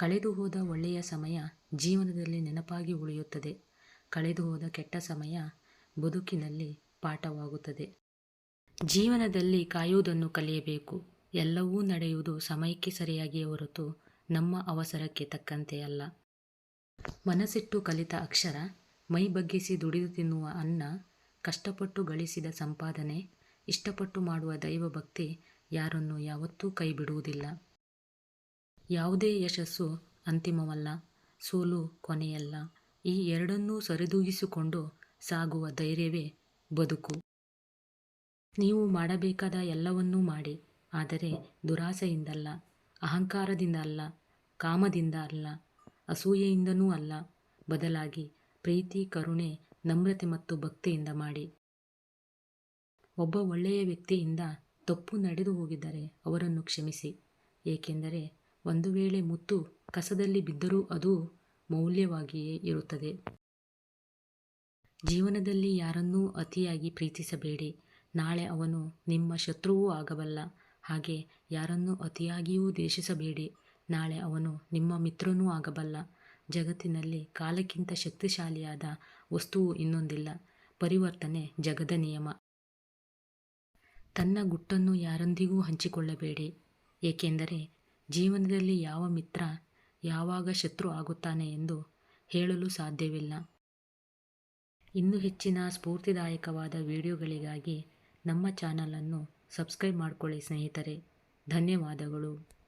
ಕಳೆದು ಹೋದ ಒಳ್ಳೆಯ ಸಮಯ ಜೀವನದಲ್ಲಿ ನೆನಪಾಗಿ ಉಳಿಯುತ್ತದೆ. ಕಳೆದು ಹೋದ ಕೆಟ್ಟ ಸಮಯ ಬದುಕಿನಲ್ಲಿ ಪಾಠವಾಗುತ್ತದೆ. ಜೀವನದಲ್ಲಿ ಕಾಯುವುದನ್ನು ಕಲಿಯಬೇಕು. ಎಲ್ಲವೂ ನಡೆಯುವುದು ಸಮಯಕ್ಕೆ ಸರಿಯಾಗಿಯೇ ಹೊರತು ನಮ್ಮ ಅವಸರಕ್ಕೆ ತಕ್ಕಂತೆ ಅಲ್ಲ. ಮನಸ್ಸಿಟ್ಟು ಕಲಿತ ಅಕ್ಷರ, ಮೈ ಬಗ್ಗಿಸಿ ದುಡಿದು ತಿನ್ನುವ ಅನ್ನ, ಕಷ್ಟಪಟ್ಟು ಗಳಿಸಿದ ಸಂಪಾದನೆ, ಇಷ್ಟಪಟ್ಟು ಮಾಡುವ ದೈವಭಕ್ತಿ ಯಾರನ್ನು ಯಾವತ್ತೂ ಕೈ ಬಿಡುವುದಿಲ್ಲ ಯಾವುದೇ ಯಶಸ್ಸು ಅಂತಿಮವಲ್ಲ, ಸೋಲು ಕೊನೆಯಲ್ಲ. ಈ ಎರಡನ್ನೂ ಸರಿದೂಗಿಸಿಕೊಂಡು ಸಾಗುವ ಧೈರ್ಯವೇ ಬದುಕು. ನೀವು ಮಾಡಬೇಕಾದ ಎಲ್ಲವನ್ನೂ ಮಾಡಿ, ಆದರೆ ದುರಾಸೆಯಿಂದಲ್ಲ, ಅಹಂಕಾರದಿಂದ ಅಲ್ಲ, ಕಾಮದಿಂದ ಅಲ್ಲ, ಅಸೂಯೆಯಿಂದನೂ ಅಲ್ಲ. ಬದಲಾಗಿ ಪ್ರೀತಿ, ಕರುಣೆ, ನಮ್ರತೆ ಮತ್ತು ಭಕ್ತಿಯಿಂದ ಮಾಡಿ. ಒಬ್ಬ ಒಳ್ಳೆಯ ವ್ಯಕ್ತಿಯಿಂದ ತಪ್ಪು ನಡೆದು ಹೋಗಿದ್ದರೆ ಅವರನ್ನು ಕ್ಷಮಿಸಿ, ಏಕೆಂದರೆ ಒಂದು ವೇಳೆ ಮುತ್ತು ಕಸದಲ್ಲಿ ಬಿದ್ದರೂ ಅದು ಮೌಲ್ಯವಾಗಿಯೇ ಇರುತ್ತದೆ. ಜೀವನದಲ್ಲಿ ಯಾರನ್ನೂ ಅತಿಯಾಗಿ ಪ್ರೀತಿಸಬೇಡಿ. ನಾಳೆ ಅವನು ನಿಮ್ಮ ಶತ್ರುವೂ ಆಗಬಲ್ಲ. ಹಾಗೆ ಯಾರನ್ನೂ ಅತಿಯಾಗಿಯೂ ದ್ವೇಷಿಸಬೇಡಿ. ನಾಳೆ ಅವನು ನಿಮ್ಮ ಮಿತ್ರನೂ ಆಗಬಲ್ಲ. ಜಗತ್ತಿನಲ್ಲಿ ಕಾಲಕ್ಕಿಂತ ಶಕ್ತಿಶಾಲಿಯಾದ ವಸ್ತುವು ಇನ್ನೊಂದಿಲ್ಲ. ಪರಿವರ್ತನೆ ಜಗದ ನಿಯಮ. ತನ್ನ ಗುಟ್ಟನ್ನು ಯಾರೊಂದಿಗೂ ಹಂಚಿಕೊಳ್ಳಬೇಡಿ. ಏಕೆಂದರೆ ಜೀವನದಲ್ಲಿ ಯಾವ ಮಿತ್ರ ಯಾವಾಗ ಶತ್ರು ಆಗುತ್ತಾನೆ ಎಂದು ಹೇಳಲು ಸಾಧ್ಯವಿಲ್ಲ. ಇನ್ನು ಹೆಚ್ಚಿನ ಸ್ಫೂರ್ತಿದಾಯಕವಾದ ವಿಡಿಯೋಗಳಿಗಾಗಿ ನಮ್ಮ ಚಾನಲನ್ನು ಸಬ್ಸ್ಕ್ರೈಬ್ ಮಾಡಿಕೊಳ್ಳಿ ಸ್ನೇಹಿತರೆ. ಧನ್ಯವಾದಗಳು.